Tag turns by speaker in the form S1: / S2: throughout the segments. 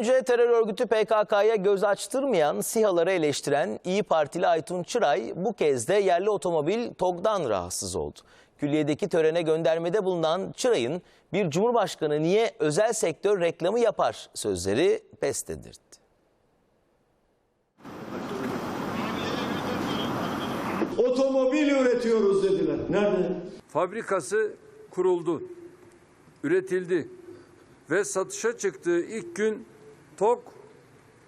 S1: Önce terör örgütü PKK'ya göz açtırmayan SİHA'ları eleştiren İyi Partili Aytun Çıray bu kez de yerli otomobil TOG'dan rahatsız oldu. Külliyedeki törene göndermede bulunan Çıray'ın bir cumhurbaşkanı niye özel sektör reklamı yapar sözleri pes dedirtti.
S2: Otomobil üretiyoruz dediler. Nerede?
S3: fabrikası kuruldu, üretildi ve satışa çıktığı ilk gün TOK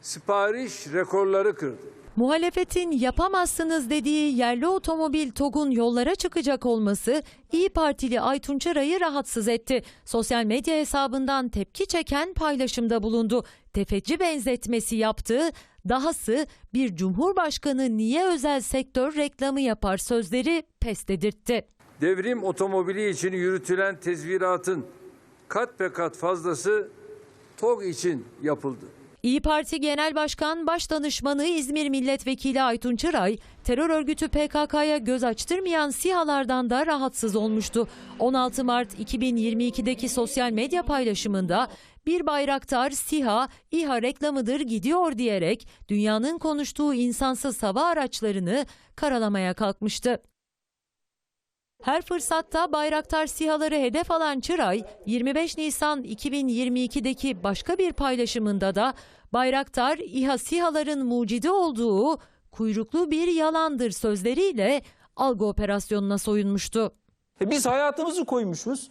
S3: sipariş rekorları kırdı.
S4: Muhalefetin yapamazsınız dediği yerli otomobil TOG'un yollara çıkacak olması İyi Partili Aytun Çıray'ı rahatsız etti. Sosyal medya hesabından tepki çeken paylaşımda bulundu. Tefeci benzetmesi yaptı. Dahası bir cumhurbaşkanı niye özel sektör reklamı yapar sözleri pes dedirtti.
S3: Devrim otomobili için yürütülen tezviratın kat be kat fazlası TOG için yapıldı.
S4: İyi Parti Genel Başkan Başdanışmanı İzmir Milletvekili Aytun Çıray, terör örgütü PKK'ya göz açtırmayan SİHA'lardan da rahatsız olmuştu. 16 Mart 2022'deki sosyal medya paylaşımında bir bayraktar SİHA, İHA reklamıdır gidiyor diyerek dünyanın konuştuğu insansız hava araçlarını karalamaya kalkmıştı. Her fırsatta Bayraktar SİHA'ları hedef alan Çıray, 25 Nisan 2022'deki başka bir paylaşımında da Bayraktar İHA SİHA'ların mucidi olduğu kuyruklu bir yalandır sözleriyle algı operasyonuna soyunmuştu.
S5: E Biz hayatımızı koymuşuz.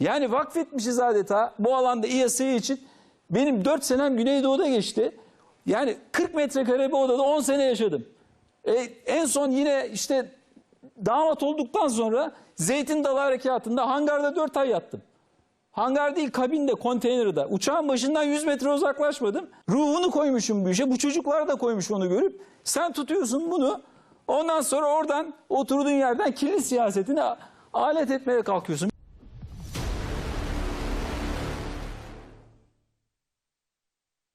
S5: Yani vakfetmişiz adeta bu alanda İYSİ için. Benim 4 senem Güneydoğu'da geçti. Yani 40 metrekare bir odada 10 sene yaşadım. E, en son yine işte damat olduktan sonra Zeytin Dalı Harekatı'nda hangarda 4 ay yattım. Hangar değil kabinde, konteynerde. Uçağın başından 100 metre uzaklaşmadım. Ruhunu koymuşum bu işe. Bu çocuklar da koymuş onu görüp. Sen tutuyorsun bunu. Ondan sonra oradan oturduğun yerden kirli siyasetini alet etmeye kalkıyorsun.